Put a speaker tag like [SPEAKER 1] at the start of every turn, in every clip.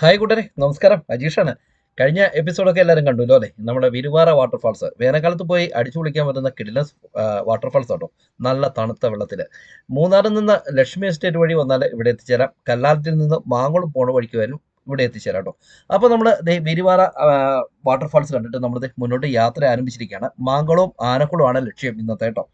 [SPEAKER 1] Hi കൂട്ടരെ നമസ്കാരം. അജീഷാണ്. കഴിഞ്ഞ എപ്പിസോഡൊക്കെ എല്ലാവരും കണ്ടുല്ലോ അല്ലേ? നമ്മുടെ വിരുവാറ വാട്ടർഫാൾസ് വേനൽക്കാലത്ത് പോയി അടിച്ചു കുളിക്കാൻ പറ്റുന്ന കിഡിലസ് വാട്ടർഫാൾസ് കേട്ടോ നല്ല തണുത്ത വെള്ളത്തിൽ മൂന്നാറിൽ നിന്ന് ലക്ഷ്മി എസ്റ്റേറ്റ് വഴി വന്നാൽ ഇവിടെ എത്തിച്ചേരാം. കല്ലാലത്തിൽ നിന്ന് മാങ്ങോളം പോണ വഴിക്ക് വരും. ഇവിടെ എത്തിച്ചേരാം കേട്ടോ. അപ്പോൾ നമ്മൾ വിരുവാറ വാട്ടർഫാൾസ് കണ്ടിട്ട് നമ്മൾ മുന്നോട്ട് യാത്ര ആരംഭിച്ചിരിക്കുകയാണ്. മാങ്കുളവും ആനക്കുളവുമാണ് ലക്ഷ്യം ഇന്നത്തെ കേട്ടോ.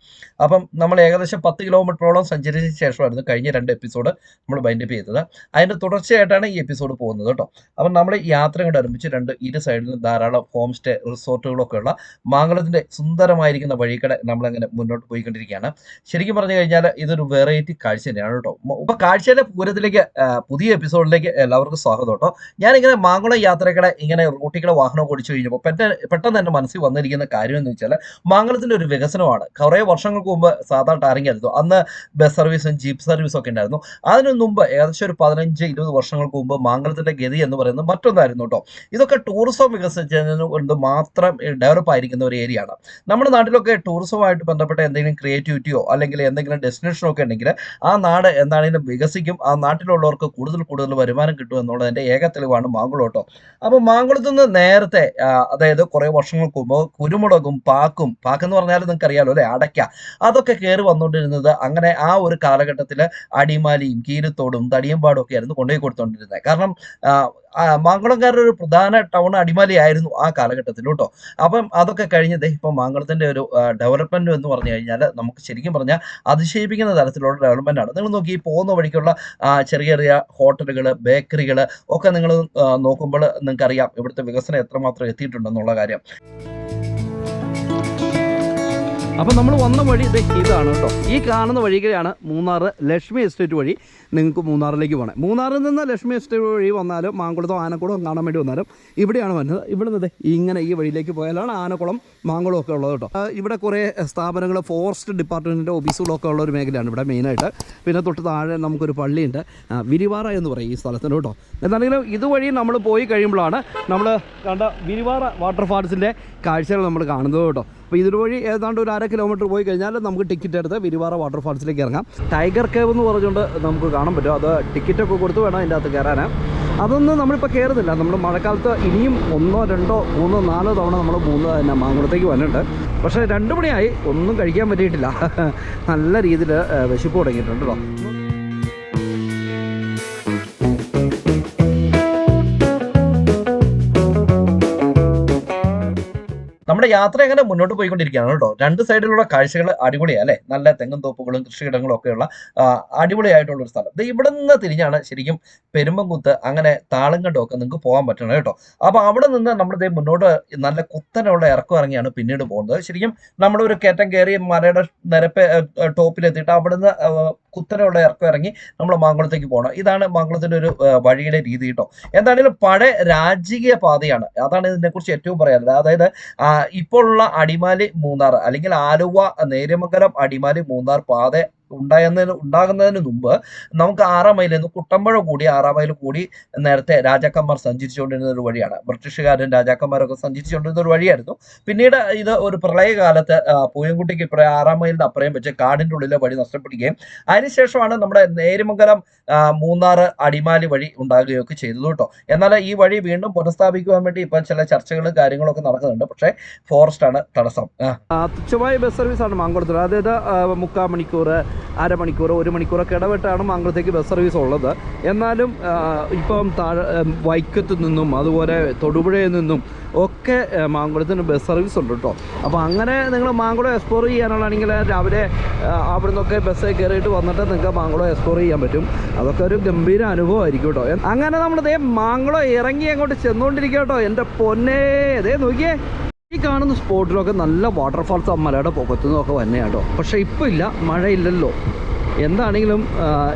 [SPEAKER 1] അപ്പം നമ്മൾ ഏകദേശം പത്ത് കിലോമീറ്ററോളം സഞ്ചരിച്ച ശേഷമായിരുന്നു കഴിഞ്ഞ രണ്ട് എപ്പിസോഡ് നമ്മൾ ബൈൻഡപ്പ് ചെയ്തത്. അതിന്റെ തുടർച്ചയായിട്ടാണ് ഈ എപ്പിസോഡ് പോകുന്നത് കേട്ടോ. അപ്പം നമ്മൾ യാത്ര കൊണ്ട് ആരംഭിച്ച് രണ്ട് ഇരു സൈഡിലും ധാരാളം ഹോം സ്റ്റേ റിസോർട്ടുകളൊക്കെ ഉള്ള മാങ്കുളത്തിന്റെ സുന്ദരമായിരിക്കുന്ന വഴിക്കടെ നമ്മളങ്ങനെ മുന്നോട്ട് പോയിക്കൊണ്ടിരിക്കുകയാണ്. ശരിക്കും പറഞ്ഞു കഴിഞ്ഞാൽ ഇതൊരു വെറൈറ്റി കാഴ്ച തന്നെയാണ് കേട്ടോ. ഇപ്പൊ കാഴ്ചയുടെ പൂരത്തിലേക്ക് പുതിയ എപ്പിസോഡിലേക്ക് എല്ലാവർക്കും സ്വാഗതം ഞാനിങ്ങനെ മാങ്കുളം യാത്രക്കടെ ഇങ്ങനെ റൂട്ടിക്കടെ വാഹനം ഓടിച്ചു കഴിഞ്ഞപ്പോൾ പെട്ടെന്ന് പെട്ടെന്ന് മനസ്സിൽ വന്നിരിക്കുന്ന കാര്യം എന്ന് വെച്ചാൽ മാങ്കുളത്തിന്റെ ഒരു വികസനമാണ്. കുറേ വർഷങ്ങൾക്ക് മുമ്പ് സാധാരണ ടാറിംഗ് ആയിരുന്നു. അന്ന് ബസ് സർവീസും ജീപ്പ് സർവീസും ഒക്കെ ഉണ്ടായിരുന്നു. അതിനു മുമ്പ് ഏകദേശം ഒരു പതിനഞ്ച് ഇരുപത് വർഷങ്ങൾക്ക് മുമ്പ് മാങ്കുളത്തിന്റെ ഗതി എന്ന് പറയുന്നത് മറ്റൊന്നായിരുന്നു കേട്ടോ ഇതൊക്കെ ടൂറിസം വികസിച്ചതിന് കൊണ്ട് മാത്രം ഡെവലപ്പ് ആയിരിക്കുന്ന ഒരു ഏരിയ ആണ്. നമ്മുടെ നാട്ടിലൊക്കെ ടൂറിസവുമായിട്ട് ബന്ധപ്പെട്ട എന്തെങ്കിലും ക്രിയേറ്റിവിറ്റിയോ അല്ലെങ്കിൽ എന്തെങ്കിലും ഡെസ്റ്റിനേഷനോ ഒക്കെ ഉണ്ടെങ്കിൽ ആ നാട് എന്താണെങ്കിലും വികസിക്കും. ആ നാട്ടിലുള്ളവർക്ക് കൂടുതൽ കൂടുതൽ വരുമാനം കിട്ടും എന്നുള്ളതിന്റെ ഏക തെളിവാണ് മാങ്കുളോട്ടോ. അപ്പൊ അപ്പോൾ മാങ്കുളത്ത് നിന്ന് നേരത്തെ അതായത് കുറേ വർഷങ്ങൾക്ക് മുമ്പ് കുരുമുളകും പാക്കും പാക്ക് എന്ന് പറഞ്ഞാൽ നിങ്ങൾക്ക് അറിയാലോ അല്ലേ? അടയ്ക്ക. അതൊക്കെ കയറി വന്നുകൊണ്ടിരുന്നത് അങ്ങനെ ആ ഒരു കാലഘട്ടത്തിൽ അടിമാലിയും കീരത്തോടും തടിയമ്പാടും ഒക്കെ ആയിരുന്നു കൊണ്ടുപോയി കൊടുത്തുകൊണ്ടിരുന്നത്. കാരണം മാങ്കുളംകാരുടെ ഒരു പ്രധാന ടൗൺ അടിമാലി ആയിരുന്നു ആ കാലഘട്ടത്തിൽ കേട്ടോ. അപ്പം അതൊക്കെ കഴിഞ്ഞത് ഇപ്പം മാങ്കുളത്തിന്റെ ഒരു ഡെവലപ്മെന്റ് എന്ന് പറഞ്ഞു കഴിഞ്ഞാൽ നമുക്ക് ശരിക്കും പറഞ്ഞാൽ അതിശയിപ്പിക്കുന്ന തരത്തിലുള്ള ഡെവലപ്മെന്റ് ആണ്. നിങ്ങൾ നോക്കി പോകുന്ന വഴിക്കുള്ള ചെറിയ ചെറിയ ഹോട്ടലുകൾ ബേക്കറികൾ ഒക്കെ നിങ്ങൾ നോക്കുമ്പോൾ നിങ്ങൾക്കറിയാം ഇവിടുത്തെ വികസനം എത്രമാത്രം എത്തിയിട്ടുണ്ടെന്നുള്ള കാര്യം.
[SPEAKER 2] അപ്പം നമ്മൾ വന്ന വഴി ദേ ഇതാണ് കേട്ടോ. ഈ കാണുന്ന വഴികളാണ് മൂന്നാർ ലക്ഷ്മി എസ്റ്റേറ്റ് വഴി നിങ്ങൾക്ക് മൂന്നാറിലേക്ക് പോകണം മൂന്നാറിൽ നിന്ന് ലക്ഷ്മി എസ്റ്റേറ്റ് വഴി വന്നാലും മാങ്കുളത്തോ ആനക്കുളം കാണാൻ വേണ്ടി വന്നാലും ഇവിടെയാണ് വരുന്നത് ഇവിടെ നിന്ന് ഇങ്ങനെ ഈ വഴിയിലേക്ക് പോയാലാണ് ആനക്കുളം മാങ്കുളം ഒക്കെ ഉള്ളത് കേട്ടോ. ഇവിടെ കുറേ സ്ഥാപനങ്ങൾ ഫോറസ്റ്റ് ഡിപ്പാർട്ട്മെന്റിന്റെ ഓഫീസുകളൊക്കെ ഉള്ള ഒരു മേഖലയാണ് ഇവിടെ മെയിനായിട്ട് പിന്നെ തൊട്ട് താഴെ നമുക്കൊരു പള്ളിയുണ്ട്. വിരിവാറ എന്ന് പറയും ഈ സ്ഥലത്തിന് കേട്ടോ. എന്താണെങ്കിലും ഇതുവഴി നമ്മൾ പോയി കഴിയുമ്പോഴാണ് നമ്മൾ കണ്ട വിരിവാറ വാട്ടർഫാൾസിന്റെ കാഴ്ചകൾ നമ്മൾ കാണുന്നത് കേട്ടോ. അപ്പോൾ ഇതുവഴി ഏതാണ്ട് ഒരു അര കിലോമീറ്റർ പോയി കഴിഞ്ഞാൽ നമുക്ക് ടിക്കറ്റ് എടുത്ത് വിരിവാറ വാട്ടർഫാൾസിലേക്ക് ഇറങ്ങാം. ടൈഗർ കേവ് എന്ന് പറഞ്ഞുകൊണ്ട് നമുക്ക് കാണാൻ പറ്റും. അത് ടിക്കറ്റൊക്കെ കൊടുത്ത് വേണം അതിന്റെ അകത്ത് കയറാൻ അതൊന്നും നമ്മളിപ്പോൾ കയറുന്നില്ല നമ്മൾ മഴക്കാലത്ത് ഇനിയും ഒന്നോ രണ്ടോ മൂന്നോ നാലോ തവണ നമ്മൾ മൂന്ന് തന്നെ മാങ്കുളത്തേക്ക് വന്നിട്ടുണ്ട്. പക്ഷേ രണ്ട് മണിയായി. ഒന്നും കഴിക്കാൻ പറ്റിയിട്ടില്ല. നല്ല രീതിയിൽ വിശപ്പ് തുടങ്ങിയിട്ടുണ്ട് കേട്ടോ
[SPEAKER 1] നമ്മുടെ യാത്ര അങ്ങനെ മുന്നോട്ട് പോയിക്കൊണ്ടിരിക്കുകയാണ് കേട്ടോ. രണ്ട് സൈഡിലുള്ള കാഴ്ചകൾ അടിപൊളിയാണ് അല്ലേ? നല്ല തെങ്ങും തോപ്പുകളും കൃഷിയിടങ്ങളും ഒക്കെയുള്ള അടിപൊളിയായിട്ടുള്ള ഒരു സ്ഥലം. ഇവിടെ നിന്ന് തിരിഞ്ഞാണ് ശരിക്കും പെരുമ്പംകുത്ത് അങ്ങനെ താളങ്കണ്ടം ഒക്കെ നിങ്ങൾക്ക് പോകാൻ പറ്റണം കേട്ടോ. അപ്പോൾ അവിടെ നിന്ന് നമ്മൾ മുന്നോട്ട് നല്ല കുത്തനുള്ള ഇറക്കം ഇറങ്ങിയാണ് പിന്നീട് പോകുന്നത്. ശരിക്കും നമ്മളൊരു കയറ്റം കയറി മലയുടെ നിരപ്പ് ടോപ്പിലെത്തിയിട്ട് അവിടുന്ന് ആ, കുത്തനെയുള്ള ഇറക്കം ഇറങ്ങി നമ്മൾ മാങ്കുളത്തേക്ക് പോകണം ഇതാണ് മാങ്കുളത്തിന്റെ ഒരു വഴിയുടെ രീതി കേട്ടോ എന്താണെങ്കിലും പഴയ രാജകീയ പാതയാണ്. അതാണ് ഇതിനെക്കുറിച്ച് ഏറ്റവും പറയാനുള്ളത്. അതായത് ഇപ്പോഴുള്ള അടിമാലി മൂന്നാർ അല്ലെങ്കിൽ ആലുവ നേര്യമംഗലം അടിമാലി മൂന്നാർ പാത ഉണ്ടാകുന്നതിന് ഉണ്ടാകുന്നതിന് മുമ്പ് നമുക്ക് ആറാം മൈലിൽ നിന്ന് കുട്ടമ്പഴ കൂടി ആറാം മൈൽ കൂടി നേരത്തെ രാജാക്കന്മാർ സഞ്ചരിച്ചുകൊണ്ടിരുന്ന ഒരു വഴിയാണ്. ബ്രിട്ടീഷുകാരും രാജാക്കന്മാരൊക്കെ സഞ്ചരിച്ചുകൊണ്ടിരുന്ന ഒരു വഴിയായിരുന്നു. പിന്നീട് ഇത് ഒരു പ്രളയകാലത്ത് പൂയംകുട്ടിക്ക് ഇപ്പുറം ആറാം മൈലിന്റെ അപ്പുറം വെച്ച് കാടിന്റെ ഉള്ളിലെ വഴി നഷ്ടപ്പെടുകയും അതിനുശേഷമാണ് നമ്മുടെ നേരിമംഗലം മൂന്നാറ് അടിമാലി വഴി ഉണ്ടാകുകയൊക്കെ ചെയ്തത് കേട്ടോ. എന്നാൽ ഈ വഴി വീണ്ടും പുനഃസ്ഥാപിക്കുവാൻ വേണ്ടി ഇപ്പം ചില ചർച്ചകളും കാര്യങ്ങളൊക്കെ നടക്കുന്നുണ്ട്. പക്ഷേ ഫോറസ്റ്റ് ആണ് തടസ്സം
[SPEAKER 2] തുച്ഛമായ ബസ് സർവീസാണ് മാങ്കുളത്തിൽ അതായത് മുക്കാൽ മണിക്കൂർ അരമണിക്കൂർ ഒരു മണിക്കൂറൊക്കെ ഇടവിട്ടാണ് മംഗളത്തേക്ക് ബസ് സർവീസ് ഉള്ളത്. എന്നാലും ഇപ്പം താഴെ വൈക്കത്ത് നിന്നും അതുപോലെ തൊടുപുഴയിൽ നിന്നും ഒക്കെ മാങ്കുളത്തിന് ബസ് സർവീസ് ഉണ്ട് കേട്ടോ അപ്പോൾ അങ്ങനെ നിങ്ങൾ മാങ്കുളം എക്സ്പ്ലോർ ചെയ്യാനുള്ളതാണെങ്കിൽ രാവിലെ അവിടെ നിന്നൊക്കെ ബസ്സിൽ കയറിയിട്ട് വന്നിട്ട് നിങ്ങൾക്ക് മാങ്കുളം എക്സ്പ്ലോർ ചെയ്യാൻ പറ്റും. അതൊക്കെ ഒരു ഗംഭീര അനുഭവമായിരിക്കും കേട്ടോ അങ്ങനെ നമ്മളിതേ മാങ്കുളം ഇറങ്ങി അങ്ങോട്ട് ചെന്നുകൊണ്ടിരിക്കുക കേട്ടോ എന്റെ പൊന്നേ ദേ നോക്കിയേ. ഈ കാണുന്ന സ്പോട്ടിലൊക്കെ നല്ല വാട്ടർഫാൾസ് ആ മലയുടെ പുറത്തു നിന്നൊക്കെ കേട്ടോ. പക്ഷേ ഇപ്പോൾ ഇല്ല മഴയില്ലല്ലോ. എന്താണെങ്കിലും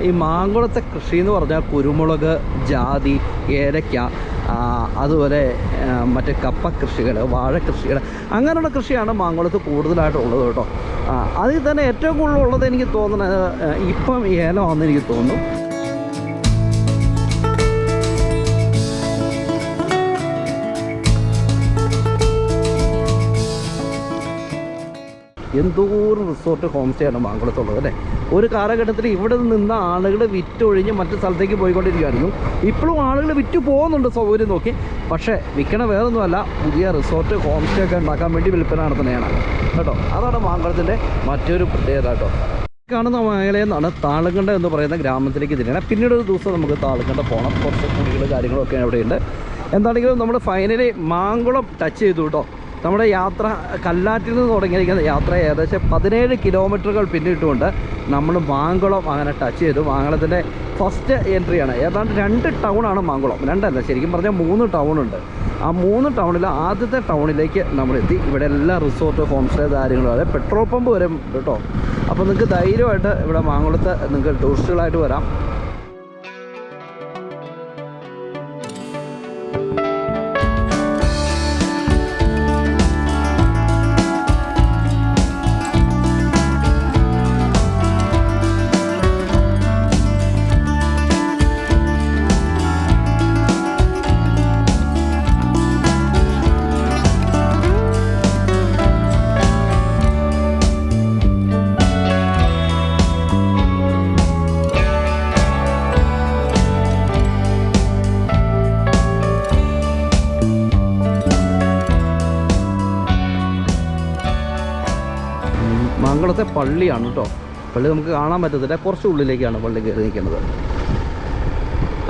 [SPEAKER 2] ഈ മാങ്കുളത്തെ കൃഷി എന്ന് പറഞ്ഞാൽ കുരുമുളക് ജാതി ഏലയ്ക്ക അതുപോലെ മറ്റേ കപ്പ കൃഷികൾ വാഴ കൃഷികൾ അങ്ങനെയുള്ള കൃഷിയാണ് മാങ്കുളത്ത് കൂടുതലായിട്ടുള്ളത് കേട്ടോ. അതിൽ തന്നെ ഏറ്റവും കൂടുതലുള്ളത് എനിക്ക് തോന്നുന്നത് ഇപ്പം ഏലമാണെന്ന് എനിക്ക് തോന്നുന്നു. എന്തോരം റിസോർട്ട് ഹോം സ്റ്റേ ആണ് മാങ്കുളത്തുള്ളത് അല്ലേ? ഒരു കാലഘട്ടത്തിൽ ഇവിടെ നിന്ന ആളുകൾ വിറ്റൊഴിഞ്ഞ് മറ്റു സ്ഥലത്തേക്ക് പോയിക്കൊണ്ടിരിക്കുമായിരുന്നു ഇപ്പോഴും ആളുകൾ വിറ്റു പോകുന്നുണ്ട് സൗകര്യം നോക്കി. പക്ഷേ വിൽക്കണ വേറൊന്നുമല്ല പുതിയ റിസോർട്ട് ഹോം സ്റ്റേ ഒക്കെ ഉണ്ടാക്കാൻ വേണ്ടി വിൽപ്പന നടത്തുന്നതാണ്. കേട്ടോ? അതാണ് മാങ്കുളത്തിന്റെ മറ്റൊരു പ്രത്യേകത കേട്ടോ. കാണുന്ന മേഖലയിൽ നിന്നാണ് താളങ്കണ്ട എന്ന് പറയുന്ന ഗ്രാമത്തിലേക്ക് തിരിയണം. പിന്നീട് ഒരു ദിവസം നമുക്ക് താളങ്കണ്ട പോകണം കുറച്ച് കുടികൾ കാര്യങ്ങളൊക്കെ അവിടെയുണ്ട്. എന്താണെങ്കിലും നമ്മൾ ഫൈനലി മാങ്കുളം ടച്ച് ചെയ്തു കേട്ടോ. നമ്മുടെ യാത്ര കല്ലാറ്റിൽ നിന്ന് തുടങ്ങിയിരിക്കുന്ന യാത്ര ഏകദേശം പതിനേഴ് കിലോമീറ്ററുകൾ പിന്നിട്ടുകൊണ്ട് നമ്മൾ മാങ്കുളം അങ്ങനെ ടച്ച് ചെയ്തു. മാങ്കുളത്തിന്റെ ഫസ്റ്റ് എൻട്രിയാണ് ഏതാണ്ട് രണ്ട് ടൗണാണ് മാങ്കുളം. രണ്ടല്ല ശരിക്കും പറഞ്ഞാൽ മൂന്ന് ടൗണുണ്ട് ആ മൂന്ന് ടൗണിൽ ആദ്യത്തെ ടൗണിലേക്ക് നമ്മളെത്തി ഇവിടെ എല്ലാ റിസോർട്ട് ഹോം സ്റ്റേ കാര്യങ്ങളും അതായത് പെട്രോൾ പമ്പ് വരും കേട്ടോ. അപ്പോൾ നിങ്ങൾക്ക് ധൈര്യമായിട്ട് ഇവിടെ മാങ്കുളത്ത് നിങ്ങൾക്ക് ടൂറിസ്റ്റുകളായിട്ട് വരാം. മാങ്കുളത്തെ പള്ളിയാണ് കേട്ടോ. പള്ളി നമുക്ക് കാണാൻ പറ്റത്തില്ല. കുറച്ച് ഉള്ളിലേക്കാണ് പള്ളി കയറി നിൽക്കുന്നത്.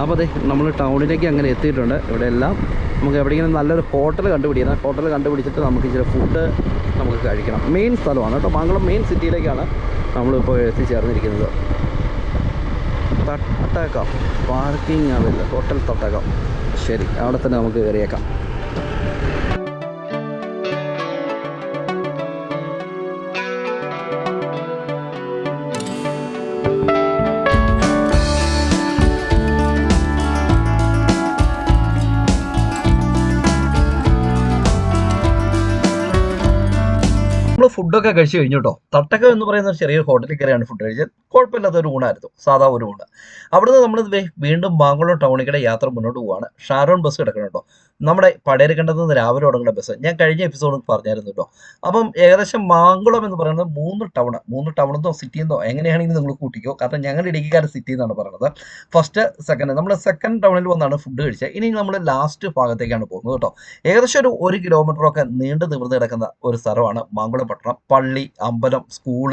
[SPEAKER 2] അപ്പോൾ അതെ നമ്മൾ ടൗണിലേക്ക് അങ്ങനെ എത്തിയിട്ടുണ്ട്. ഇവിടെ എല്ലാം നമുക്ക് എവിടെയെങ്കിലും നല്ലൊരു ഹോട്ടൽ കണ്ടുപിടിക്കണം ഹോട്ടൽ കണ്ടുപിടിച്ചിട്ട് നമുക്ക് ഇച്ചിരി ഫുഡ് നമുക്ക് കഴിക്കണം. മെയിൻ സ്ഥലമാണ് കേട്ടോ. മംഗളം മെയിൻ സിറ്റിയിലേക്കാണ് നമ്മളിപ്പോൾ എത്തിച്ചേർന്നിരിക്കുന്നത്. തട്ടകം. പാർക്കിംഗ് ആവില്ല. ഹോട്ടൽ തട്ടകം. ശരി അവിടെ തന്നെ നമുക്ക് കയറിയേക്കാം.
[SPEAKER 1] ഫുഡൊക്കെ കഴിച്ചു കഴിഞ്ഞു കേട്ടോ തട്ടക്കം എന്ന് പറയുന്ന ചെറിയ ഹോട്ടലിൽ കയറിയാണ് ഫുഡ് കഴിച്ചത്. കുഴപ്പമില്ലാത്ത ഒരു ഊണായിരുന്നു. സാധാ ഒരു ഊണ്. അവിടുന്ന് നമ്മൾ വീണ്ടും ബാംഗ്ലൂർ ടൗണിക്കടെ യാത്ര മുന്നോട്ട് പോവാണ്. ഷാരോൺ ബസ് കിടക്കണം കേട്ടോ നമ്മുടെ പടയെടുക്കേണ്ടത് നിന്ന് രാവിലെ തുടങ്ങുന്ന ബസ് ഞാൻ കഴിഞ്ഞ എപ്പിസോഡിൽ പറഞ്ഞായിരുന്നു കേട്ടോ. അപ്പം ഏകദേശം മാങ്കുളം എന്ന് പറയുന്നത് മൂന്ന് ടൗൺ മൂന്ന് ടൗണെന്നോ സിറ്റിന്നോ എങ്ങനെയാണെങ്കിലും നിങ്ങൾ കൂട്ടിക്കോ? കാരണം ഞങ്ങളുടെ ഇടുക്കിക്കാരുടെ സിറ്റി എന്നാണ് പറയുന്നത് ഫസ്റ്റ് സെക്കൻഡ് നമ്മൾ സെക്കൻഡ് ടൗണിൽ വന്നാണ് ഫുഡ് കഴിച്ചത്. ഇനി നമ്മൾ ലാസ്റ്റ് ഭാഗത്തേക്കാണ് പോകുന്നത് കേട്ടോ. ഏകദേശം ഒരു ഒരു കിലോമീറ്ററൊക്കെ നീണ്ടു നിവർന്ന് കിടക്കുന്ന ഒരു സ്ഥലമാണ് മാങ്കുളം പട്ടണം. പള്ളി അമ്പലം സ്കൂൾ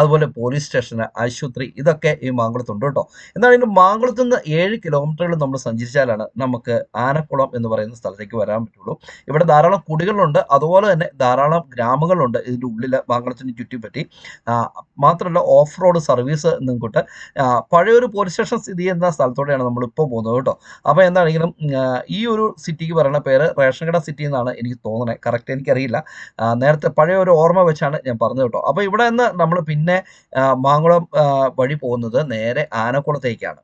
[SPEAKER 1] അതുപോലെ പോലീസ് സ്റ്റേഷൻ ആശുപത്രി ഇതൊക്കെ ഈ മാങ്കുളത്തുണ്ട് കേട്ടോ. എന്താണെങ്കിലും മാങ്കുളത്ത് നിന്ന് ഏഴ് കിലോമീറ്ററുകൾ നമ്മൾ സഞ്ചരിച്ചാലാണ് നമുക്ക് ആനക്കുളം എന്ന് പറയുന്ന സ്ഥലത്തേക്ക് വരാൻ പറ്റുള്ളൂ. ഇവിടെ ധാരാളം കുടികളുണ്ട്. അതുപോലെ തന്നെ ധാരാളം ഗ്രാമങ്ങളുണ്ട് ഇതിന്റെ ഉള്ളിൽ മാങ്കുളത്തിന് ചുറ്റിപ്പറ്റി. മാത്രമല്ല ഓഫ് റോഡ് സർവീസ് നിങ്ങൾക്കിട്ട് പഴയൊരു പോലീസ് സ്റ്റേഷൻ സ്ഥിതി ചെയ്യുന്ന സ്ഥലത്തോടെയാണ് നമ്മളിപ്പോൾ പോകുന്നത് കേട്ടോ. അപ്പോൾ എന്താണെങ്കിലും ഈ ഒരു സിറ്റിക്ക് പറയുന്ന പേര് റേഷൻ കട സിറ്റി എന്നാണ് എനിക്ക് തോന്നുന്നത്. കറക്റ്റ് എനിക്കറിയില്ല. നേരത്തെ പഴയ ഒരു ഓർമ്മ വെച്ചാണ് ഞാൻ പറഞ്ഞത് കേട്ടോ. അപ്പോൾ ഇവിടെ നിന്ന് നമ്മൾ പിന്നെ മാങ്കുളം വഴി പോകുന്നത് നേരെ ആനക്കുളത്തേക്കാണ്.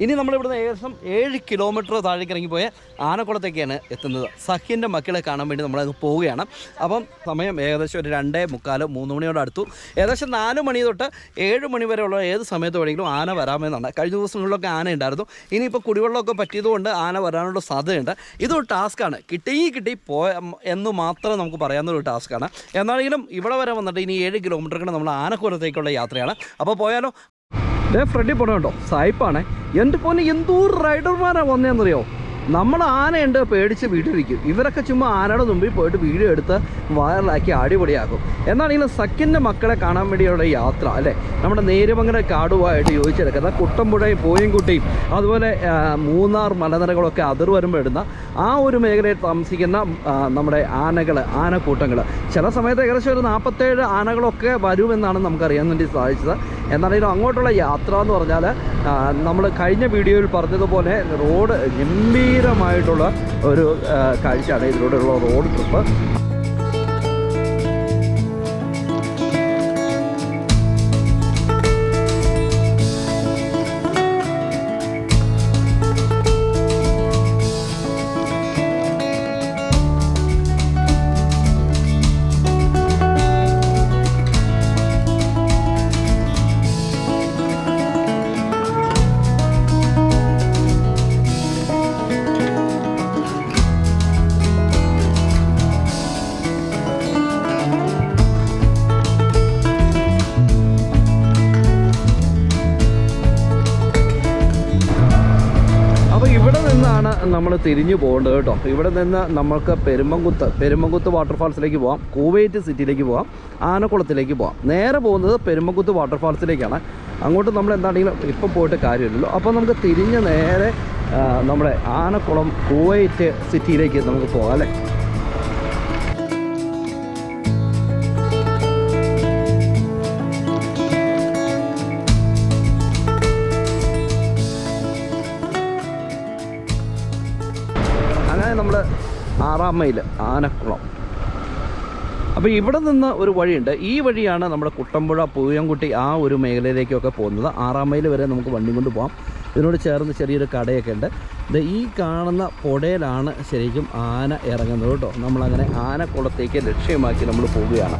[SPEAKER 2] ഇനി നമ്മളിവിടുന്ന് ഏകദേശം ഏഴ് കിലോമീറ്റർ താഴേക്ക് ഇറങ്ങിപ്പോയ ആനക്കുളത്തേക്കാണ് എത്തുന്നത്. സഖ്യന്റെ മക്കളെ കാണാൻ വേണ്ടി നമ്മളത് പോവുകയാണ്. അപ്പം സമയം ഏകദേശം ഒരു രണ്ടേ മുക്കാലോ മൂന്ന് മണിയോട് അടുത്തു. ഏകദേശം നാല് മണി തൊട്ട് ഏഴ് മണി വരെയുള്ള ഏത് സമയത്ത് വേണമെങ്കിലും ആന വരാമെന്നാണ്. കഴിഞ്ഞ ദിവസങ്ങളിലൊക്കെ ആന ഉണ്ടായിരുന്നു. ഇനിയിപ്പോൾ കുടിവെള്ളമൊക്കെ പറ്റിയതുകൊണ്ട് ആന വരാനുള്ള സാധ്യതയുണ്ട്. ഇതൊരു ടാസ്ക്കാണ്. കിട്ടി കിട്ടി പോയ എന്ന് മാത്രം നമുക്ക് പറയാവുന്ന ഒരു ടാസ്ക്കാണ്. എന്നാണെങ്കിലും ഇവിടെ വരെ വന്നിട്ട് ഇനി ഏഴ് കിലോമീറ്റർ നമ്മൾ ആനക്കുളത്തേക്കുള്ള യാത്രയാണ്. അപ്പോൾ പോയാലോ? ദേ ഫ്രണ്ടിൽ പോണ കേട്ടോ സായിപ്പാണേ. എന്റെ പോന്നെ എന്തോ റൈഡർമാരാണ് വന്നതെന്നറിയോ നമ്മൾ ആനയുണ്ട് പേടിച്ച് വീട്ടിലിരിക്കും. ഇവരൊക്കെ ചുമ്മാ ആനയുടെ മുമ്പിൽ പോയിട്ട് വീഡിയോ എടുത്ത് വൈറലാക്കി അടിപൊളിയാക്കും. എന്നാണെങ്കിലും സക്കിന്റെ മക്കളെ കാണാൻ വേണ്ടിയുള്ള യാത്ര അല്ലേ? നമ്മുടെ നേരുമങ്ങര കാടുമായിട്ട് യോജിച്ചെടുക്കുന്ന കുട്ടമ്പുഴയും പോയൻകുട്ടിയും അതുപോലെ മൂന്നാർ മലനിരകളൊക്കെ അതിർ വരുമ്പോൾ ഇടുന്ന ആ ഒരു മേഖലയിൽ താമസിക്കുന്ന നമ്മുടെ ആനകൾ ആനക്കൂട്ടങ്ങൾ ചില സമയത്ത് ഏകദേശം ഒരു നാൽപ്പത്തേഴ് ആനകളൊക്കെ വരുമെന്നാണ് നമുക്കറിയാൻ വേണ്ടി സാധിച്ചത്. എന്നാണെങ്കിലും അങ്ങോട്ടുള്ള യാത്ര എന്ന് പറഞ്ഞാൽ നമ്മൾ കഴിഞ്ഞ വീഡിയോയിൽ പറഞ്ഞതുപോലെ റോഡ് ഗംഭീരമായിട്ടുള്ള ഒരു കാഴ്ചയാണ് ഇതിലൂടെയുള്ള റോഡ് ട്രിപ്പ്. നമ്മൾ തിരിഞ്ഞു പോകേണ്ടത് കേട്ടോ. ഇവിടെ നിന്ന് നമുക്ക് പെരുമ്പങ്കുത്ത് പെരുമ്പങ്കുത്ത് വാട്ടർഫാൾസിലേക്ക് പോകാം കുവൈറ്റ് സിറ്റിയിലേക്ക് പോകാം ആനക്കുളത്തിലേക്ക് പോകാം നേരെ പോകുന്നത് പെരുമ്പങ്കുത്ത് വാട്ടർഫാൾസിലേക്കാണ് അങ്ങോട്ട് നമ്മൾ എന്താണെങ്കിലും ഇപ്പം പോയിട്ട് കാര്യമില്ലല്ലോ. അപ്പോൾ നമുക്ക് തിരിഞ്ഞ് നേരെ നമ്മുടെ ആനക്കുളം കുവൈറ്റ് സിറ്റിയിലേക്ക് നമുക്ക് പോകാം അല്ലേ? നമ്മൾ ആറാം മൈൽ ആനക്കുളം. അപ്പോൾ ഇവിടെ നിന്ന് ഒരു വഴിയുണ്ട്. ഈ വഴിയാണ് നമ്മുടെ കുട്ടമ്പുഴ പൂയംകുട്ടി ആ ഒരു മേഖലയിലേക്കൊക്കെ പോകുന്നത്. ആറാം മൈൽ വരെ നമുക്ക് വണ്ടി കൊണ്ട് പോകാം ഇതിനോട് ചേർന്ന് ചെറിയൊരു കടയൊക്കെ ഉണ്ട്. ഇത് ഈ കാണുന്ന പുഴയിലാണ് ശരിക്കും ആന ഇറങ്ങുന്നത് കേട്ടോ. നമ്മളങ്ങനെ ആനക്കുളത്തേക്ക് ലക്ഷ്യമാക്കി നമ്മൾ പോവുകയാണ്.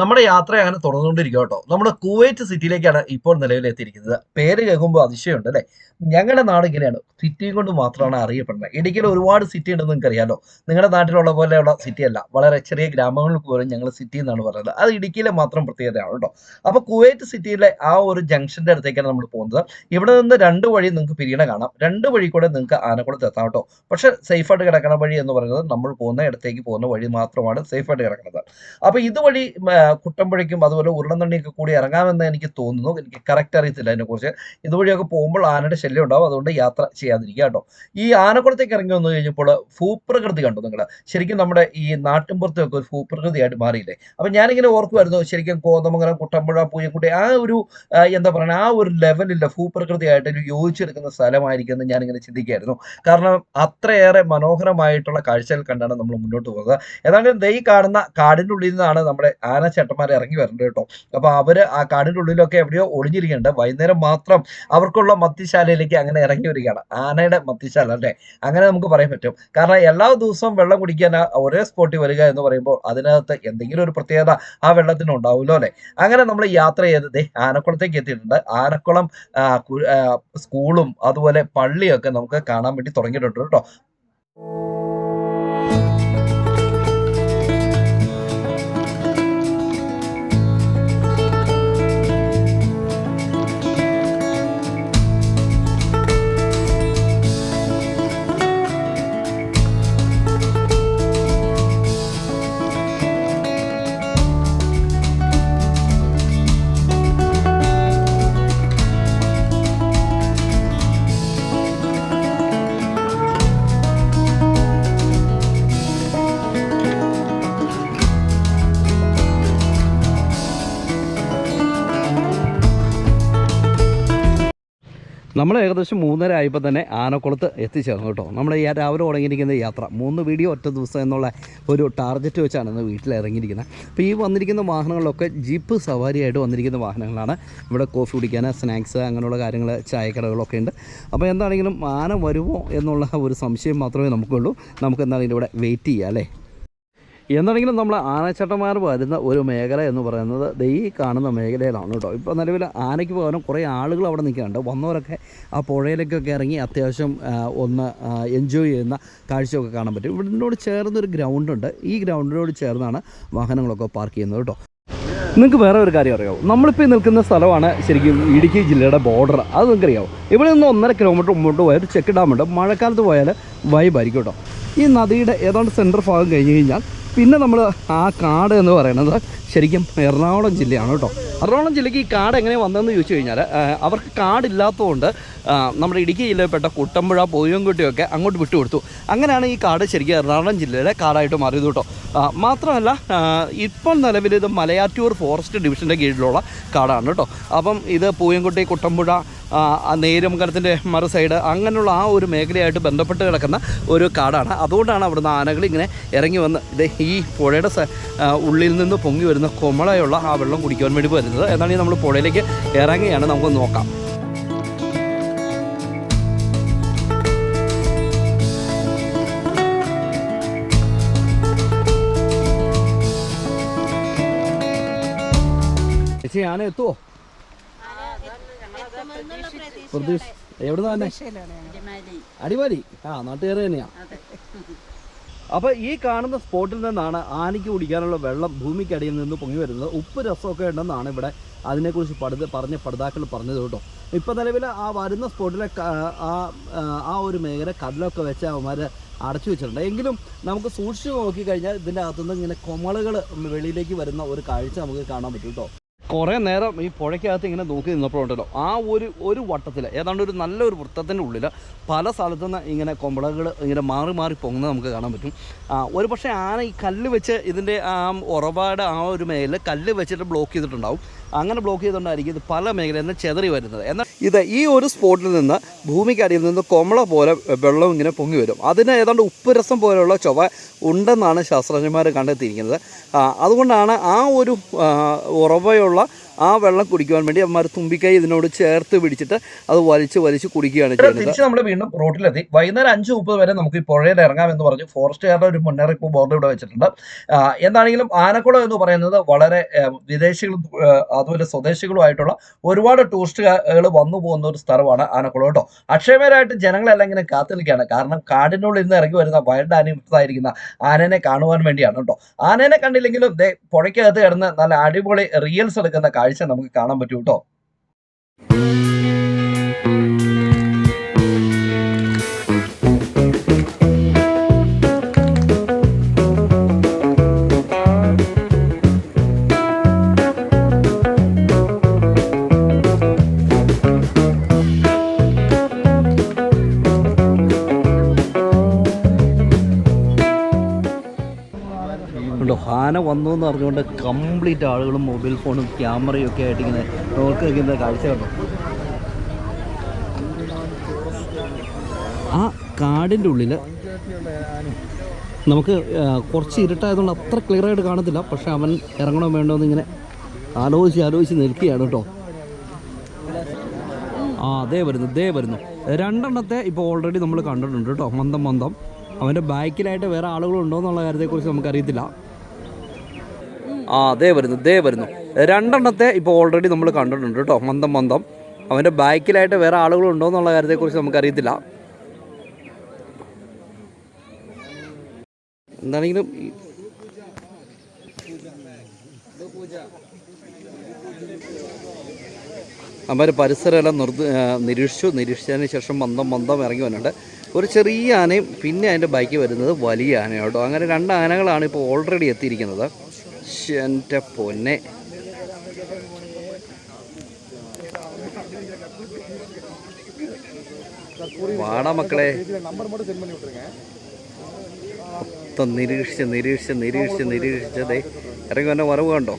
[SPEAKER 1] നമ്മുടെ യാത്ര അങ്ങനെ തുടർന്നുകൊണ്ടിരിക്കുക കേട്ടോ. നമ്മുടെ കുവൈറ്റ് സിറ്റിയിലേക്കാണ് ഇപ്പോൾ നിലവിൽ എത്തിയിരിക്കുന്നത് പേര് കേൾക്കുമ്പോൾ അതിശയമുണ്ട് അല്ലേ? ഞങ്ങളുടെ നാട് ഇങ്ങനെയാണ്. സിറ്റിയും കൊണ്ട് മാത്രമാണ് അറിയപ്പെടുന്നത്. ഇടുക്കിയിൽ ഒരുപാട് സിറ്റി ഉണ്ടെന്ന് നിങ്ങൾക്ക് അറിയാലോ നിങ്ങളുടെ നാട്ടിലുള്ള പോലെയുള്ള സിറ്റി അല്ല. വളരെ ചെറിയ ഗ്രാമങ്ങളിൽ പോലും ഞങ്ങൾ സിറ്റി എന്നാണ് പറയുന്നത്. അത് ഇടുക്കിയിലെ മാത്രം പ്രത്യേകതയാണ് കേട്ടോ. അപ്പോൾ കുവൈറ്റ് സിറ്റിയിലെ ആ ഒരു ജംഗ്ഷന്റെ അടുത്തേക്കാണ് നമ്മൾ പോകുന്നത്. ഇവിടെ നിന്ന് രണ്ട് വഴി നിങ്ങൾക്ക് പിരിയണ കാണാം. രണ്ട് വഴി കൂടെ നിങ്ങൾക്ക് ആനക്കുളത്ത് എത്താം കേട്ടോ. പക്ഷേ സേഫായിട്ട് കിടക്കണ വഴി എന്ന് പറയുന്നത് നമ്മൾ പോകുന്ന ഇടത്തേക്ക് പോകുന്ന വഴി മാത്രമാണ് സേഫായിട്ട് കിടക്കുന്നത്. അപ്പോൾ ഇതുവഴി കുട്ടമ്പുഴയ്ക്കും അതുപോലെ ഉരുളന്തണ്ണിയൊക്കെ കൂടി ഇറങ്ങാമെന്ന് എനിക്ക് തോന്നുന്നു. എനിക്ക് കറക്റ്റ് അറിയത്തില്ല അതിനെക്കുറിച്ച്. ഇതുവഴിയൊക്കെ പോകുമ്പോൾ ആനയുടെ ശല്യം ഉണ്ടാവും. അതുകൊണ്ട് യാത്ര ചെയ്യാതിരിക്കുക കേട്ടോ. ഈ ആനക്കുളത്തേക്ക് ഇറങ്ങി വന്നു കഴിഞ്ഞപ്പോൾ ഭൂപ്രകൃതി കണ്ടു നിങ്ങൾ. ശരിക്കും നമ്മുടെ ഈ നാട്ടിൻപുറത്തൊക്കെ ഒരു ഭൂപ്രകൃതിയായിട്ട് മാറിയില്ലേ? അപ്പം ഞാനിങ്ങനെ ഓർക്കുമായിരുന്നു ശരിക്കും കോതമംഗലം കുട്ടമ്പുഴ പൂയക്കുട്ടി ആ ഒരു എന്താ പറയുക ആ ഒരു ലെവലിലെ ഭൂപ്രകൃതിയായിട്ട് ഒരു യോജിച്ചെടുക്കുന്ന സ്ഥലമായിരിക്കും എന്ന് ഞാനിങ്ങനെ ചിന്തിക്കുകയായിരുന്നു കാരണം അത്രയേറെ മനോഹരമായിട്ടുള്ള കാഴ്ചകൾ കണ്ടാണ് നമ്മൾ മുന്നോട്ട് പോകുന്നത്. ഏതാണ്ട് ദൈ കാണുന്ന കാടിന്റെ ഉള്ളിൽ നിന്നാണ് നമ്മുടെ ആനച്ചേട്ടന്മാർ ഇറങ്ങി വരേണ്ടത് കേട്ടോ. അപ്പോൾ അവർ ആ കാടിന്റെ ഉള്ളിലൊക്കെ എവിടെയോ ഒളിഞ്ഞിരിക്കുന്നുണ്ട്. വൈകുന്നേരം മാത്രം അവർക്കുള്ള മത്തിശാലയിലേക്ക് അങ്ങനെ ഇറങ്ങി വരികയാണ്. ആനയുടെ മത്തിശാല അല്ലേ? അങ്ങനെ നമുക്ക് പറയാൻ പറ്റും. കാരണം എല്ലാ ദിവസവും വെള്ളം കുടിക്കാൻ ഒരേ സ്പോട്ടിൽ വരിക എന്ന് പറയുമ്പോൾ അതിനകത്ത് എന്തെങ്കിലും ഒരു പ്രത്യേകത ആ വെള്ളത്തിന് ഉണ്ടാവുമല്ലോ അല്ലേ? അങ്ങനെ നമ്മൾ യാത്ര ചെയ്തത് ആനക്കുളത്തേക്ക് എത്തിയിട്ടുണ്ട്. ആനക്കുളം സ്കൂളും അതുപോലെ പള്ളിയൊക്കെ നമുക്ക് കാണാൻ വേണ്ടി തുടങ്ങിയിട്ടുണ്ട് കേട്ടോ.
[SPEAKER 2] നമ്മൾ ഏകദേശം മൂന്നര ആയപ്പോൾ തന്നെ ആനക്കുളത്ത് എത്തിച്ചേർന്നു കേട്ടോ. നമ്മൾ ഈ രാവിലെ തുടങ്ങിയിരിക്കുന്ന യാത്ര മൂന്ന് വീഡിയോ ഒറ്റ ദിവസം എന്നുള്ള ഒരു ടാർഗറ്റ് വെച്ചാണ് ഇന്ന് വീട്ടിൽ ഇറങ്ങിയിരിക്കുന്നത്. അപ്പോൾ ഈ വന്നിരിക്കുന്ന വാഹനങ്ങളിലൊക്കെ ജീപ്പ് സവാരിയായിട്ട് വന്നിരിക്കുന്ന വാഹനങ്ങളാണ്. ഇവിടെ കോഫി കുടിക്കാൻ സ്നാക്സ് അങ്ങനെയുള്ള കാര്യങ്ങൾ ചായക്കടകളൊക്കെ ഉണ്ട്. അപ്പോൾ എന്താണെങ്കിലും ആന വരുമോ എന്നുള്ള ഒരു സംശയം മാത്രമേ നമുക്കുള്ളൂ. നമുക്ക് എന്താണെങ്കിലും ഇവിടെ വെയിറ്റ് ചെയ്യാം അല്ലേ? എന്താണെങ്കിലും നമ്മൾ ആനച്ചട്ടന്മാർ വരുന്ന ഒരു മേഖല എന്ന് പറയുന്നത് ദൈ കാണുന്ന മേഖലയിലാണ് കേട്ടോ. ഇപ്പോൾ നിലവിൽ ആനയ്ക്ക് പകരം കുറേ ആളുകൾ അവിടെ നിൽക്കുന്നുണ്ട്. വന്നവരൊക്കെ ആ പുഴയിലേക്കൊക്കെ ഇറങ്ങി അത്യാവശ്യം ഒന്ന് എൻജോയ് ചെയ്യുന്ന കാഴ്ചയൊക്കെ കാണാൻ പറ്റും. ഇവിടിനോട് ചേർന്നൊരു ഗ്രൗണ്ടുണ്ട്. ഈ ഗ്രൗണ്ടിനോട് ചേർന്നാണ് വാഹനങ്ങളൊക്കെ പാർക്ക് ചെയ്യുന്നത് കേട്ടോ. നിങ്ങൾക്ക് വേറെ ഒരു കാര്യം അറിയാമോ നമ്മളിപ്പോൾ നിൽക്കുന്ന സ്ഥലമാണ് ശരിക്കും ഇടുക്കി ജില്ലയുടെ ബോർഡർ അത് നിങ്ങൾക്ക് അറിയാമോ ഇവിടെ നിന്ന് ഒന്നര കിലോമീറ്റർ മുമ്പോട്ട് പോയാൽ ഒരു ചെക്ക് ഡാമുണ്ട് മഴക്കാലത്ത് പോയാൽ വൈബായിരിക്കും കേട്ടോ. ഈ നദിയുടെ ഏതാണ്ട് സെന്റർ ഭാഗം കഴിഞ്ഞ് കഴിഞ്ഞാൽ പിന്നെ നമ്മൾ ആ കാട് എന്ന് പറയുന്നത് ശരിക്കും എറണാകുളം ജില്ലയാണ് കേട്ടോ. എറണാകുളം ജില്ലയ്ക്ക് ഈ കാട് എങ്ങനെ വന്നതെന്ന് ചോദിച്ചു കഴിഞ്ഞാൽ അവർക്ക് കാടില്ലാത്തതുകൊണ്ട് നമ്മുടെ ഇടുക്കി ജില്ലയിൽപ്പെട്ട കുട്ടമ്പുഴ പൊയ്യൻകുട്ടിയൊക്കെ അങ്ങോട്ട് വിട്ടുകൊടുത്തു. അങ്ങനെയാണ് ഈ കാട് ശരിക്കും എറണാകുളം ജില്ലയിലെ കാടായിട്ട് മാറിയത് കേട്ടോ. മാത്രമല്ല ഇപ്പോൾ നിലവിൽ ഇത് മലയാറ്റൂർ ഫോറസ്റ്റ് ഡിവിഷന്റെ കീഴിലുള്ള കാടാണ് കേട്ടോ. അപ്പം ഇത് പൂയംകുട്ടി കുട്ടമ്പുഴ നേരുമംഗലത്തിന്റെ മറു സൈഡ് അങ്ങനെയുള്ള ആ ഒരു മേഖലയായിട്ട് ബന്ധപ്പെട്ട് കിടക്കുന്ന ഒരു കാടാണ്. അതുകൊണ്ടാണ് അവിടുന്ന് ആനകൾ ഇങ്ങനെ ഇറങ്ങി വന്ന് ഇത് ഈ പുഴയുടെ ഉള്ളിൽ നിന്ന് പൊങ്ങി വരുന്ന കൊമളയുള്ള ആ വെള്ളം കുടിക്കുവാൻ വേണ്ടി വരുന്നത് എന്നാണ് നമ്മൾ പുഴയിലേക്ക് ഇറങ്ങിയാണ് നമുക്ക് നോക്കാം. ചേച്ചി എത്തുമോ പ്രതീക്ഷ. എവിടുന്ന് തന്നെ
[SPEAKER 3] അടിമാലി.
[SPEAKER 2] ആ നാട്ടുകാർ തന്നെയാ. അപ്പൊ ഈ കാണുന്ന സ്പോട്ടിൽ നിന്നാണ് ആനയ്ക്ക് കുടിക്കാനുള്ള വെള്ളം ഭൂമിക്കടിയിൽ നിന്ന് പൊങ്ങി വരുന്നത്. ഉപ്പ് രസമൊക്കെ ഉണ്ടെന്നാണ് ഇവിടെ അതിനെക്കുറിച്ച് പഠിത പറഞ്ഞ പഠിതാക്കൾ പറഞ്ഞത് കേട്ടോ. ഇപ്പം നിലവിൽ ആ വരുന്ന സ്പോട്ടിലെ ആ, ആ ഒരു മേഖല കടലൊക്കെ വെച്ച് അവന്മാർ അടച്ചു വെച്ചിട്ടുണ്ട്. എങ്കിലും നമുക്ക് സൂക്ഷിച്ച് നോക്കിക്കഴിഞ്ഞാൽ ഇതിന്റെ അകത്തുനിന്ന് ഇങ്ങനെ കൊമളുകൾ വെളിയിലേക്ക് വരുന്ന ഒരു കാഴ്ച നമുക്ക് കാണാൻ പറ്റും കേട്ടോ. കുറേ നേരം ഈ പുഴയ്ക്കകത്ത് ഇങ്ങനെ നോക്കി നിന്നപ്പോഴുണ്ടല്ലോ ആ ഒരു ഒരു വട്ടത്തിൽ ഏതാണ്ട് ഒരു നല്ലൊരു വൃത്തത്തിന്റെ ഉള്ളിൽ പല സ്ഥലത്തുനിന്ന് ഇങ്ങനെ കൊമ്പളകൾ ഇങ്ങനെ മാറി മാറി പൊങ്ങുന്നത് നമുക്ക് കാണാൻ പറ്റും. ഒരു പക്ഷേ ആന ഈ കല്ല് വെച്ച് ഇതിന്റെ ആ ഉറവാട് ആ ഒരു മേലിൽ കല്ല് വെച്ചിട്ട് ബ്ലോക്ക് ചെയ്തിട്ടുണ്ടാവും. അങ്ങനെ ബ്ലോക്ക് ചെയ്തുകൊണ്ടായിരിക്കും ഇത് പല മേഖലയിൽ നിന്ന് ചെതറി വരുന്നത്. എന്നാൽ ഇത് ഈ ഒരു സ്പോട്ടിൽ നിന്ന് ഭൂമിക്കടിയിൽ നിന്ന് കൊമള പോലെ വെള്ളം ഇങ്ങനെ പൊങ്ങി വരും. അതിന് ഏതാണ്ട് ഉപ്പ് രസം പോലെയുള്ള ചൊവ ഉണ്ടെന്നാണ് ശാസ്ത്രജ്ഞന്മാർ കണ്ടെത്തിയിരിക്കുന്നത്. അതുകൊണ്ടാണ് ആ ഒരു ഉറവയുള്ള ആ വെള്ളം കുടിക്കുവാൻ വേണ്ടി അവന്മാർ തുമ്പിക്കൈ ഇതിനോട് ചേർത്ത് പിടിച്ചിട്ട് അത് വലിച്ച് വലിച്ച് കുടിക്കുകയാണ് ചെയ്യുന്നത്.
[SPEAKER 1] തിരിച്ച് നമ്മൾ വീണ്ടും റോട്ടിലെത്തി. വൈകുന്നേരം അഞ്ച് മുപ്പത് വരെ നമുക്ക് ഈ പുഴയിൽ ഇറങ്ങാം എന്ന് പറഞ്ഞു. ഫോറസ്റ്റുകാരുടെ ഒരു മുന്നറിയിപ്പ് ബോർഡ് ഇവിടെ വെച്ചിട്ടുണ്ട്. എന്താണെങ്കിലും ആനക്കുളം എന്ന് പറയുന്നത് വളരെ വിദേശികളും അതുപോലെ സ്വദേശികളുമായിട്ടുള്ള ഒരുപാട് ടൂറിസ്റ്റുകൾ വന്നു പോകുന്ന ഒരു സ്ഥലമാണ് ആനക്കുളം കേട്ടോ. അക്ഷയമേരായിട്ട് ജനങ്ങളെല്ലാം ഇങ്ങനെ കാത്തു നിൽക്കുകയാണ് കാരണം കാടിനുള്ളിൽ നിന്ന് ഇറങ്ങി വരുന്ന വൈൽഡ് ആനിമൽസായിരിക്കുന്ന ആനനെ കാണുവാൻ വേണ്ടിയാണ് കേട്ടോ. ആനനെ കണ്ടില്ലെങ്കിലും പുഴയ്ക്കകത്ത് കിടന്ന് നല്ല അടിപൊളി റിയൽസ് എടുക്കുന്ന കാഴ്ച നമുക്ക് കാണാൻ പറ്റും കേട്ടോ
[SPEAKER 2] ആന വന്നു എന്ന് പറഞ്ഞുകൊണ്ട് കംപ്ലീറ്റ് ആളുകളും മൊബൈൽ ഫോണും ക്യാമറയും ഒക്കെ ആയിട്ട് ഇങ്ങനെ നോക്കി നിൽക്കുന്ന കാഴ്ച കണ്ടു. ആ കാടിന്റെ ഉള്ളിൽ നമുക്ക് കുറച്ച് ഇരുട്ടായതുകൊണ്ട് അത്ര ക്ലിയർ ആയിട്ട് കാണത്തില്ല. പക്ഷെ അവൻ ഇറങ്ങണോ വേണ്ടോ എന്ന് ഇങ്ങനെ ആലോചിച്ച് ആലോചിച്ച് നിൽക്കുകയാണ് കേട്ടോ. ആ അതേ വരുന്നു ദേ വരുന്നു. രണ്ടെണ്ണത്തെ ഇപ്പോൾ ഓൾറെഡി നമ്മൾ കണ്ടിട്ടുണ്ട് കേട്ടോ. മന്ദം മന്ദം. അവന്റെ ബാക്കിലായിട്ട് വേറെ ആളുകളുണ്ടോ എന്നുള്ള കാര്യത്തെക്കുറിച്ച് നമുക്കറിയത്തില്ല. ആ അതേ വരുന്നു ദേ വരുന്നു. രണ്ടെണ്ണത്തെ ഇപ്പോൾ ഓൾറെഡി നമ്മൾ കണ്ടിട്ടുണ്ട് കേട്ടോ മന്ദം മന്ദം. അവന്റെ ബാക്കിലായിട്ട് വേറെ ആളുകളുണ്ടോ എന്നുള്ള കാര്യത്തെക്കുറിച്ച് നമുക്കറിയത്തില്ല. എന്താണെങ്കിലും അവർ പരിസരമെല്ലാം ആ, നിരീക്ഷിച്ചു. നിരീക്ഷിച്ചതിന് ശേഷം മന്ദം മന്ദം ഇറങ്ങി വന്നിട്ടുണ്ട്. ഒരു ചെറിയ ആനയും പിന്നെ അതിന്റെ ബൈക്ക് വരുന്നത് വലിയ ആനയാണ് കേട്ടോ അങ്ങനെ രണ്ട് ആനകളാണ് ഇപ്പോൾ ഓൾറെഡി എത്തിയിരിക്കുന്നത്. എന്റെ പൊന്നെ വാടാ മക്കളെ. മൊത്തം നിരീക്ഷിച്ച് നിരീക്ഷിച്ച് നിരീക്ഷിച്ച് നിരീക്ഷിച്ചതേ ഇറങ്ങി വന്ന വരവ് കണ്ടോ?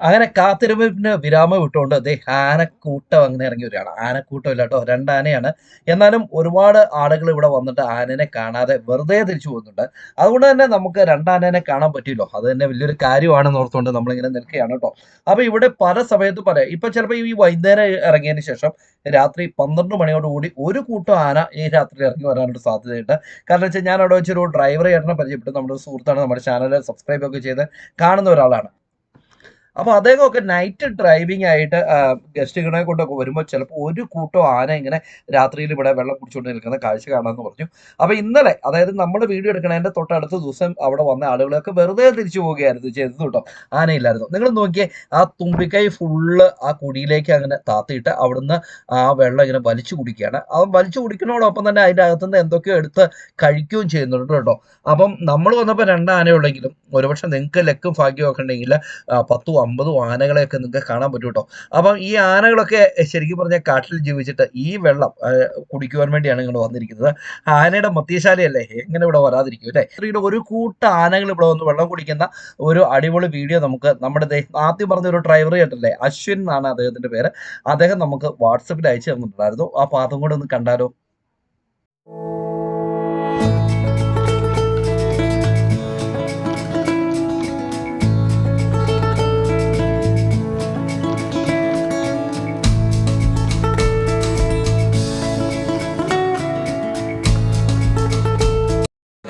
[SPEAKER 1] അങ്ങനെ കാത്തിരുമ്പിന് വിരാമം വിട്ടുകൊണ്ട് ദേ ആനക്കൂട്ടം അങ്ങനെ ഇറങ്ങി വരികയാണ് ആനക്കൂട്ടം ഇല്ല കേട്ടോ രണ്ടാനയാണ്. എന്നാലും ഒരുപാട് ആളുകൾ ഇവിടെ വന്നിട്ട് ആനനെ കാണാതെ വെറുതെ തിരിച്ചു പോകുന്നുണ്ട്. അതുകൊണ്ട് തന്നെ നമുക്ക് രണ്ടാനനെ കാണാൻ പറ്റില്ലോ അത് തന്നെ വലിയൊരു കാര്യമാണെന്ന് ഓർത്തുകൊണ്ട് നമ്മളിങ്ങനെ നിൽക്കുകയാണ് കേട്ടോ. അപ്പൊ ഇവിടെ പല സമയത്തും പല ഇപ്പൊ ചിലപ്പോൾ ഈ വൈകുന്നേരം ഇറങ്ങിയതിന് ശേഷം രാത്രി പന്ത്രണ്ട് മണിയോടുകൂടി ഒരു കൂട്ടം ആന ഈ രാത്രി ഇറങ്ങി വരാനുള്ള സാധ്യതയുണ്ട്. കാരണം വെച്ചാൽ ഞാൻ അവിടെ വെച്ചൊരു ഡ്രൈവർ ചേട്ടനെ പരിചയപ്പെട്ടു. നമ്മുടെ സുഹൃത്താണ് നമ്മുടെ ചാനൽ സബ്സ്ക്രൈബ് ഒക്കെ ചെയ്ത് കാണുന്ന ഒരാളാണ്. അപ്പൊ അദ്ദേഹമൊക്കെ നൈറ്റ് ഡ്രൈവിംഗ് ആയിട്ട് ഗസ്റ്റുകളെ കൊണ്ടൊക്കെ വരുമ്പോൾ ചിലപ്പോൾ ഒരു കൂട്ടം ആന ഇങ്ങനെ രാത്രിയിൽ ഇവിടെ വെള്ളം കുടിച്ചുകൊണ്ട് നിൽക്കുന്ന കാഴ്ച കാണാമെന്ന് പറഞ്ഞു. അപ്പൊ ഇന്നലെ അതായത് നമ്മൾ വീഡിയോ എടുക്കണതിന്റെ തൊട്ടടുത്ത ദിവസം അവിടെ വന്ന ആളുകളൊക്കെ വെറുതെ തിരിച്ചു പോവുകയായിരുന്നു ചെയ്തത് കേട്ടോ. ആനയില്ലായിരുന്നു. നിങ്ങൾ നോക്കിയേ ആ തുമ്പിക്കൈ ഫുള്ള് ആ കുടിയിലേക്ക് അങ്ങനെ താത്തിയിട്ട് അവിടുന്ന് ആ വെള്ളം ഇങ്ങനെ വലിച്ചു കുടിക്കുകയാണ്. ആ വലിച്ചു കുടിക്കുന്നതോടൊപ്പം തന്നെ അതിന്റെ അകത്തുനിന്ന് എന്തൊക്കെയോ എടുത്ത് കഴിക്കുകയും ചെയ്യുന്നുണ്ട് കേട്ടോ. അപ്പം നമ്മൾ വന്നപ്പോൾ രണ്ട് ആനയുള്ളെങ്കിലും ഒരുപക്ഷെ നിങ്ങൾക്ക് ലക്കും ഭാഗ്യമൊക്കെ ഉണ്ടെങ്കിൽ പത്തും അമ്പതും ആനകളെയൊക്കെ നിങ്ങൾക്ക് കാണാൻ പറ്റും കേട്ടോ അപ്പം ഈ ആനകളൊക്കെ ശരിക്കും പറഞ്ഞാൽ കാട്ടിൽ ജീവിച്ചിട്ട് ഈ വെള്ളം കുടിക്കുവാൻ വേണ്ടിയാണ് ഇങ്ങോട്ട് വന്നിരിക്കുന്നത്. ആനയുടെ മത്തിയശാലയല്ലേ എങ്ങനെ ഇവിടെ വരാതിരിക്കും അല്ലേ? ഇത്രയും ഒരു കൂട്ട ആനകൾ ഇവിടെ വന്ന് വെള്ളം കുടിക്കുന്ന ഒരു അടിപൊളി വീഡിയോ നമുക്ക് നമ്മുടെ ആദ്യം പറഞ്ഞ ഒരു ഡ്രൈവർ കേട്ടല്ലേ അശ്വിൻ എന്നാണ് അദ്ദേഹത്തിന്റെ പേര്. അദ്ദേഹം നമുക്ക് വാട്സപ്പിൽ അയച്ചു തന്നിട്ടുണ്ടായിരുന്നു. അപ്പോൾ അതും കൂടെ ഒന്ന് കണ്ടാലോ?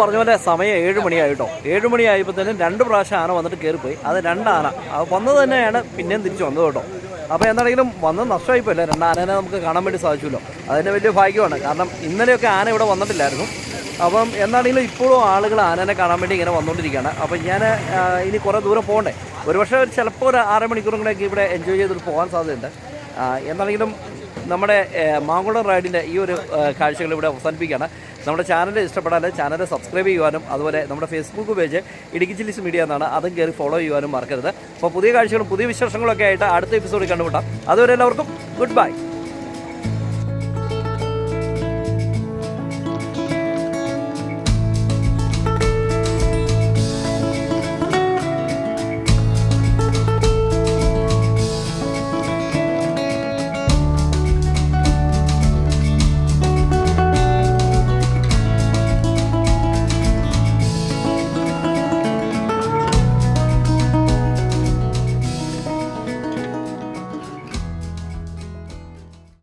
[SPEAKER 2] പറഞ്ഞ പോലെ സമയം ഏഴ് മണിയായിട്ടോ ഏഴ് തന്നെ രണ്ട് പ്രാവശ്യം ആന വന്നിട്ട് കയറിപ്പോയി. അത് രണ്ടാന. അത് വന്നത് തന്നെയാണ് പിന്നെയും തിരിച്ചു വന്നത് കേട്ടോ. അപ്പോൾ എന്താണെങ്കിലും വന്ന് നഷ്ടമായിപ്പോയില്ല? രണ്ടാനേനെ നമുക്ക് കാണാൻ വേണ്ടി സാധിച്ചല്ലോ അതിന്റെ വലിയ ഭാഗ്യമാണ്. കാരണം ഇന്നലെയൊക്കെ ആന ഇവിടെ വന്നിട്ടില്ലായിരുന്നു. അപ്പം എന്താണെങ്കിലും ഇപ്പോഴും ആളുകൾ ആനനെ കാണാൻ വേണ്ടി ഇങ്ങനെ വന്നുകൊണ്ടിരിക്കുകയാണ്. അപ്പം ഞാൻ ഇനി കുറേ ദൂരം പോകണ്ടേ? ഒരുപക്ഷെ ചിലപ്പോൾ ഒരു ആറ് മണിക്കൂറും കൂടെയൊക്കെ ഇവിടെ എൻജോയ് ചെയ്തിട്ട് പോകാൻ സാധ്യതയുണ്ട്. എന്താണെങ്കിലും നമ്മുടെ മാങ്കുളം റൈഡിന്റെ ഈ ഒരു കാഴ്ചകൾ ഇവിടെ അവസാനിപ്പിക്കുകയാണ്. നമ്മുടെ ചാനൽ ഇഷ്ടപ്പെടാൻ ചാനൽ സബ്സ്ക്രൈബ് ചെയ്യുവാനും അതുപോലെ നമ്മുടെ Facebook page Idukki chillies media എന്നാണ് അതും കയറി ഫോളോ ചെയ്യുവാനും മറക്കരുത്. അപ്പോൾ പുതിയ കാഴ്ചകളും പുതിയ വിശേഷങ്ങളൊക്കെ ആയിട്ട് അടുത്ത എപ്പിസോഡിൽ കണ്ടുമുട്ടാം. അതുവരെ എല്ലാവർക്കും ഗുഡ് ബൈ